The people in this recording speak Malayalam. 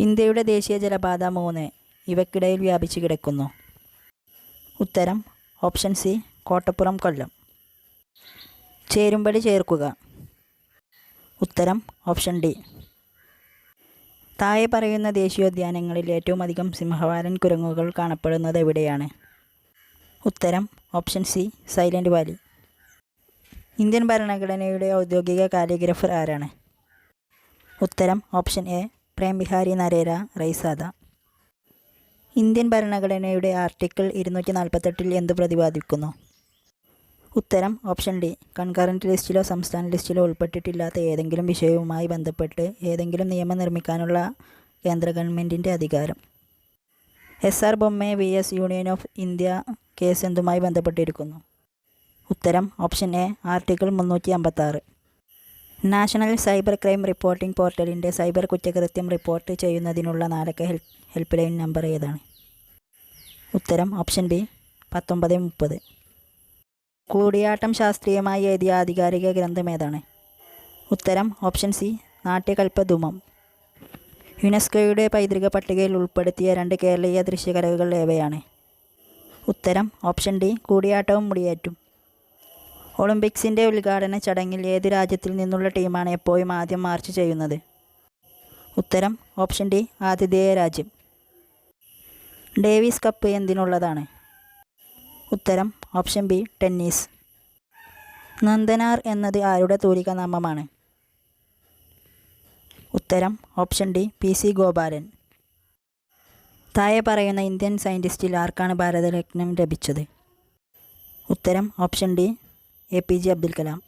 ഇന്ത്യയുടെ ദേശീയ ജലപാത മൂന്ന്. ഇവയ്ക്കിടയിൽ വ്യാപിച്ചു കിടക്കുന്നു. ഉത്തരം ഓപ്ഷൻ സി കോട്ടപ്പുറം കൊല്ലം. ചേരുംപടി ചേർക്കുക. ഉത്തരം ഓപ്ഷൻ ഡി. താഴെ പറയുന്ന ദേശീയോദ്യാനങ്ങളിൽ ഏറ്റവും അധികം സിംഹവാലൻ കുരങ്ങുകൾ കാണപ്പെടുന്നത് എവിടെയാണ്? ഉത്തരം option C silent valley. Indian ഭരണഘടനയുടെ ഔദ്യോഗിക കാലിഗ്രഫർ ആരാണ്? ഉത്തരം option A Prem Behari Narain Raizada Indian ഭരണഘടനയുടെ ആർട്ടിക്കിൾ ഇരുന്നൂറ്റി നാൽപ്പത്തെട്ടിൽ എന്ത് പ്രതിപാദിക്കുന്നു? ഉത്തരം ഓപ്ഷൻ ഡി. കൺകറന്റ് ലിസ്റ്റിലോ സംസ്ഥാന ലിസ്റ്റിലോ ഉൾപ്പെട്ടിട്ടില്ലാത്ത ഏതെങ്കിലും വിഷയവുമായി ബന്ധപ്പെട്ട് ഏതെങ്കിലും നിയമം നിർമ്മിക്കാനുള്ള കേന്ദ്ര ഗവൺമെന്റിന്റെ അധികാരം. S R Bommai V S union of India case എന്തുമായി ബന്ധപ്പെട്ടിരിക്കുന്നു? ഉത്തരം ഓപ്ഷൻ എ ആർട്ടിക്കിൾ മുന്നൂറ്റി അമ്പത്താറ് നാഷണൽ സൈബർ ക്രൈം റിപ്പോർട്ടിംഗ് പോർട്ടലിന്റെ സൈബർ കുറ്റകൃത്യം റിപ്പോർട്ട് ചെയ്യുന്നതിനുള്ള നാലക്ക ഹെൽപ്പ് ലൈൻ നമ്പർ ഏതാണ്? ഉത്തരം ഓപ്ഷൻ ബി പത്തൊമ്പത് മുപ്പത്. കൂടിയാട്ടം ശാസ്ത്രീയമായി എഴുതിയ ആധികാരിക ഗ്രന്ഥം ഏതാണ്? ഉത്തരം ഓപ്ഷൻ സി നാട്യകൽപ്പധൂമം യുനെസ്കോയുടെ പൈതൃക പട്ടികയിൽ ഉൾപ്പെടുത്തിയ രണ്ട് കേരളീയ ദൃശ്യകലകൾ ഏവയാണ്? ഉത്തരം ഓപ്ഷൻ ഡി കൂടിയാട്ടവും മുടിയേറ്റും. ഒളിമ്പിക്സിന്റെ ഉദ്ഘാടന ചടങ്ങിൽ ഏത് രാജ്യത്തിൽ നിന്നുള്ള ടീമാണ് എപ്പോഴും ആദ്യം മാർച്ച് ചെയ്യുന്നത്? ഉത്തരം ഓപ്ഷൻ ഡി ആതിഥേയ രാജ്യം. ഡേവിസ് കപ്പ് എന്തിനുള്ളതാണ്? ഉത്തരം ഓപ്ഷൻ ബി ടെന്നീസ്. നന്ദനാർ എന്നത് ആരുടെ തൂലിക നാമമാണ്? ഉത്തരം option D P C Gopalan. താഴെ പറയുന്ന ഇന്ത്യൻ സയന്റിസ്റ്റിൽ ആർക്കാണ് ഭാരതരത്നം ലഭിച്ചത്? ഉത്തരം option D A P J Abdul Kalam